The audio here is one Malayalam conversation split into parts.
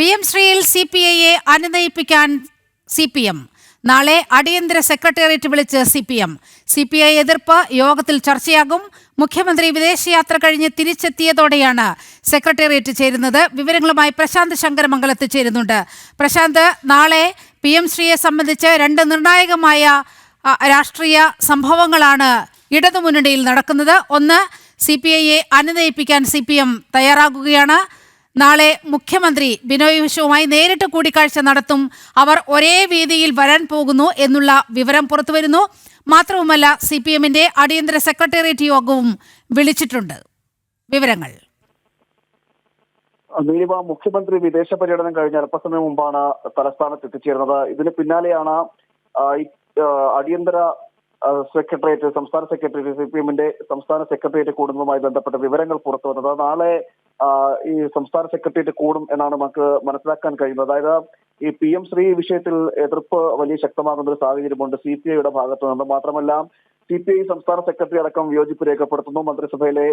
പി എം ശ്രീയിൽ സി പി ഐയെ അനുനയിപ്പിക്കാൻ സി പി എം. നാളെ അടിയന്തര സെക്രട്ടേറിയറ്റ് വിളിച്ച് C P M. C P I എതിർപ്പ് യോഗത്തിൽ ചർച്ചയാകും. മുഖ്യമന്ത്രി വിദേശയാത്ര കഴിഞ്ഞ് തിരിച്ചെത്തിയതോടെയാണ് സെക്രട്ടേറിയറ്റ് ചേരുന്നത്. വിവരങ്ങളുമായി പ്രശാന്ത് ശങ്കരമംഗലത്ത് ചേരുന്നുണ്ട്. പ്രശാന്ത് നാളെ പി എം ശ്രീയെ സംബന്ധിച്ച് രണ്ട് നിർണായകമായ രാഷ്ട്രീയ സംഭവങ്ങളാണ് ഇടതുമുന്നണിയിൽ നടക്കുന്നത്. ഒന്ന് സി പി ഐയെ അനുനയിപ്പിക്കാൻ സി പി എം തയ്യാറാകുകയാണ്. നാളെ മുഖ്യമന്ത്രി ബിനോയ് വിശ്വവുമായി നേരിട്ട് കൂടിക്കാഴ്ച നടത്തും. അവർ ഒരേ വേദിയിൽ വരാൻ പോകുന്നു എന്നുള്ള വിവരം പുറത്തുവരുന്നു. മാത്രവുമല്ല സി പി എമ്മിന്റെ അടിയന്തര സെക്രട്ടേറിയറ്റ് യോഗവും വിളിച്ചിട്ടുണ്ട്. വിവരങ്ങൾ. നീലിമ മുഖ്യമന്ത്രി വിദേശ പര്യടനം കഴിഞ്ഞ അല്പസമയം മുമ്പാണ് തലസ്ഥാനത്ത് എത്തിച്ചേർന്നത് ഇതിന് പിന്നാലെയാണ് അടിയന്തര സെക്രട്ടേറിയറ്റ് സംസ്ഥാന സെക്രട്ടേറിയറ്റ് സി പി എമ്മിന്റെ സംസ്ഥാന സെക്രട്ടേറിയറ്റ് കൂടുന്നതുമായി ബന്ധപ്പെട്ട വിവരങ്ങൾ പുറത്തു വന്നത്. നാളെ ഈ സംസ്ഥാന സെക്രട്ടേറിയറ്റ് കൂടും എന്നാണ് നമുക്ക് മനസ്സിലാക്കാൻ കഴിയുന്നത്. അതായത് ഈ പി എം ശ്രീ വിഷയത്തിൽ എതിർപ്പ് വലിയ ശക്തമാകുന്ന ഒരു സാഹചര്യമുണ്ട്. സി പി ഐയുടെ ഭാഗത്തു നിന്ന്. മാത്രമല്ല സി പി ഐ സംസ്ഥാന സെക്രട്ടറി അടക്കം വിയോജിപ്പ് രേഖപ്പെടുത്തുന്നു. മന്ത്രിസഭയിലെ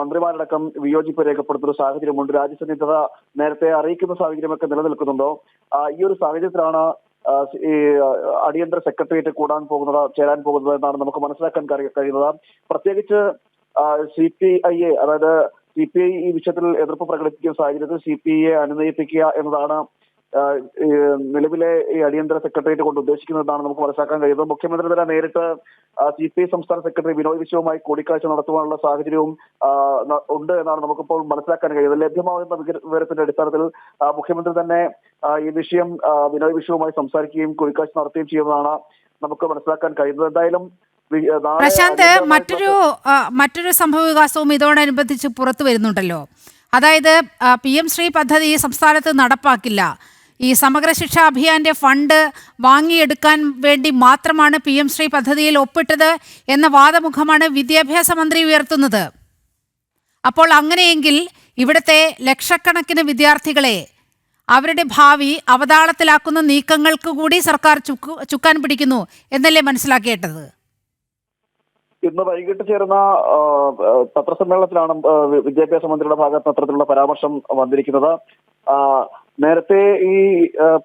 മന്ത്രിമാരടക്കം വിയോജിപ്പ് രേഖപ്പെടുത്തുന്ന ഒരു സാഹചര്യമുണ്ട്. രാജ്യസന്നിധത നേരത്തെ അറിയിക്കുന്ന സാഹചര്യമൊക്കെ നിലനിൽക്കുന്നുണ്ടോ. ഈ ഒരു സാഹചര്യത്തിലാണ് ഈ അടിയന്തര സെക്രട്ടേറിയറ്റ് കൂടാൻ പോകുന്നത് ചേരാൻ പോകുന്നത് എന്നാണ് നമുക്ക് മനസ്സിലാക്കാൻ കഴിയുന്നത്. പ്രത്യേകിച്ച് സി പി ഐ എ അതായത് സി പി ഐ ഈ വിഷയത്തിൽ എതിർപ്പ് പ്രകടിപ്പിക്കുന്ന സാഹചര്യത്തിൽ സി പി ഐയെ അനുനയിപ്പിക്കുക എന്നതാണ് നിലവിലെ ഈ അടിയന്തര സെക്രട്ടേറിയറ്റ് കൊണ്ട് ഉദ്ദേശിക്കുന്നതാണ് നമുക്ക് മനസ്സിലാക്കാൻ കഴിയുന്നത്. മുഖ്യമന്ത്രി തന്നെ നേരിട്ട് സി പി ഐ സംസ്ഥാന സെക്രട്ടറി വിനോദ് വിശ്വവുമായി കൂടിക്കാഴ്ച നടത്തുവാനുള്ള സാഹചര്യവും ഉണ്ട് എന്നാണ് നമുക്കിപ്പോൾ മനസ്സിലാക്കാൻ കഴിയുന്നത്. ലഭ്യമാകുന്ന വിവര- വിവരത്തിന്റെ അടിസ്ഥാനത്തിൽ മുഖ്യമന്ത്രി തന്നെ ഈ വിഷയം വിനോയ് വിനോദ് വിശ്വവുമായി സംസാരിക്കുകയും കൂടിക്കാഴ്ച നടത്തുകയും ചെയ്യുന്നതാണ് നമുക്ക് മനസ്സിലാക്കാൻ കഴിയുന്നത്. എന്തായാലും പ്രശാന്ത് മറ്റൊരു മറ്റൊരു സംഭവ വികാസവും ഇതോടനുബന്ധിച്ച് പുറത്തു വരുന്നുണ്ടല്ലോ. അതായത് പി എം ശ്രീ പദ്ധതി സംസ്ഥാനത്ത് നടപ്പാക്കില്ല. ഈ സമഗ്ര ശിക്ഷാ അഭിയാന്റെ ഫണ്ട് വാങ്ങിയെടുക്കാൻ വേണ്ടി മാത്രമാണ് പി എം ശ്രീ പദ്ധതിയിൽ ഒപ്പിട്ടത് എന്ന വാദമുഖമാണ് വിദ്യാഭ്യാസ മന്ത്രി ഉയർത്തുന്നത്. അപ്പോൾ അങ്ങനെയെങ്കിൽ ഇവിടുത്തെ ലക്ഷക്കണക്കിന് വിദ്യാർത്ഥികളെ അവരുടെ ഭാവി അവതാളത്തിലാക്കുന്ന നീക്കങ്ങൾക്ക് കൂടി സർക്കാർ ചുക്കു ചുക്കാൻ പിടിക്കുന്നു എന്നല്ലേ മനസ്സിലാക്കേണ്ടത്? ഇന്ന് വൈകിട്ട് ചേർന്ന പത്രസമ്മേളനത്തിലാണ് വിദ്യാഭ്യാസ മന്ത്രിയുടെ ഭാഗത്ത് അത്തരത്തിലുള്ള പരാമർശം വന്നിരിക്കുന്നത്. നേരത്തെ ഈ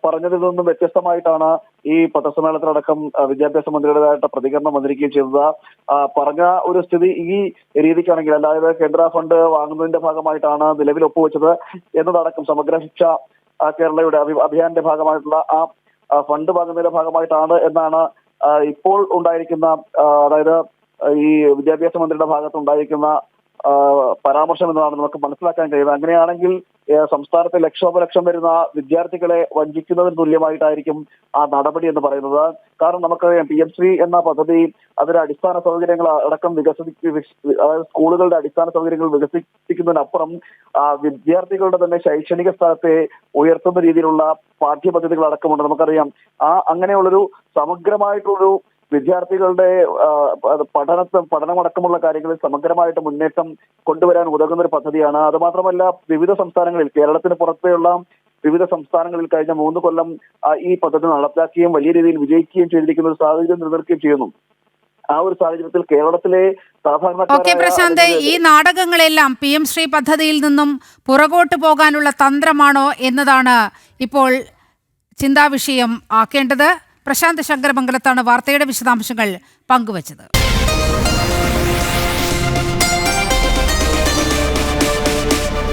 പറഞ്ഞതിൽ നിന്നും വ്യത്യസ്തമായിട്ടാണ് ഈ പത്രസമ്മേളനത്തിലടക്കം വിദ്യാഭ്യാസ മന്ത്രിയുടേതായിട്ട് പ്രതികരണം വന്നിരിക്കുകയും ചെയ്തത്. പറഞ്ഞ ഒരു സ്ഥിതി ഈ രീതിക്കാണെങ്കിൽ അതായത് കേന്ദ്ര ഫണ്ട് വാങ്ങുന്നതിന്റെ ഭാഗമായിട്ടാണ് നിലവിൽ ഒപ്പുവെച്ചത് എന്നതടക്കം സമഗ്ര ശിക്ഷ കേരളയുടെ അഭി- അഭിയാന്റെ ഭാഗമായിട്ടുള്ള ആ ഫണ്ട് വാങ്ങുന്നതിന്റെ ഭാഗമായിട്ടാണ് എന്നാണ് ഇപ്പോൾ ഉണ്ടായിരിക്കുന്ന അതായത് ഈ വിദ്യാഭ്യാസ മന്ത്രിയുടെ ഭാഗത്ത് ഉണ്ടായിരിക്കുന്ന ആ, പരാമർശം എന്നതാണ് നമുക്ക് മനസ്സിലാക്കാൻ കഴിയുന്നത്. അങ്ങനെയാണെങ്കിൽ സംസ്ഥാനത്തെ ലക്ഷോപലക്ഷം വരുന്ന വിദ്യാർത്ഥികളെ വഞ്ചിക്കുന്നതിന് തുല്യമായിട്ടായിരിക്കും ആ നടപടി എന്ന് പറയുന്നത്. കാരണം നമുക്കറിയാം പി എം ശ്രീ എന്ന പദ്ധതി അതിന്റെ അടിസ്ഥാന സൗകര്യങ്ങൾ അടക്കം വികസി- അതായത് സ്കൂളുകളുടെ അടിസ്ഥാന സൗകര്യങ്ങൾ വികസിപ്പിക്കുന്നതിനപ്പുറം വിദ്യാർത്ഥികളുടെ തന്നെ ശൈക്ഷണിക സ്ഥലത്തെ ഉയർത്തുന്ന രീതിയിലുള്ള പാഠ്യപദ്ധതികൾ അടക്കമുണ്ട് നമുക്കറിയാം. ആ അങ്ങനെയുള്ളൊരു സമഗ്രമായിട്ടുള്ളൊരു വിദ്യാർത്ഥികളുടെ പഠനത്തെ പഠനമടക്കമുള്ള കാര്യങ്ങളിൽ സമഗ്രമായിട്ട് മുന്നേറ്റം കൊണ്ടുവരാൻ ഉതകുന്ന ഒരു പദ്ധതിയാണ്. അത് മാത്രമല്ല വിവിധ സംസ്ഥാനങ്ങളിൽ കേരളത്തിന് പുറത്തെയുള്ള വിവിധ സംസ്ഥാനങ്ങളിൽ കഴിഞ്ഞ മൂന്ന് കൊല്ലം ഈ പദ്ധതി നടപ്പാക്കുകയും വലിയ രീതിയിൽ വിജയിക്കുകയും ചെയ്തിരിക്കുന്ന ഒരു സാഹചര്യം നിലനിൽക്കുകയും ചെയ്യുന്നു. ആ ഒരു സാഹചര്യത്തിൽ കേരളത്തിലെ ഓക്കെ പ്രശാന്ത് ഈ നാടകങ്ങളെല്ലാം പി എം ശ്രീ പദ്ധതിയിൽ നിന്നും പുറകോട്ട് പോകാനുള്ള തന്ത്രമാണോ എന്നതാണ് ഇപ്പോൾ ചിന്താവിഷയം ആക്കേണ്ടത്. പ്രശാന്ത് ശങ്കരമംഗലത്താണ് വാർത്തയുടെ വിശദാംശങ്ങൾ പങ്കുവച്ചത്.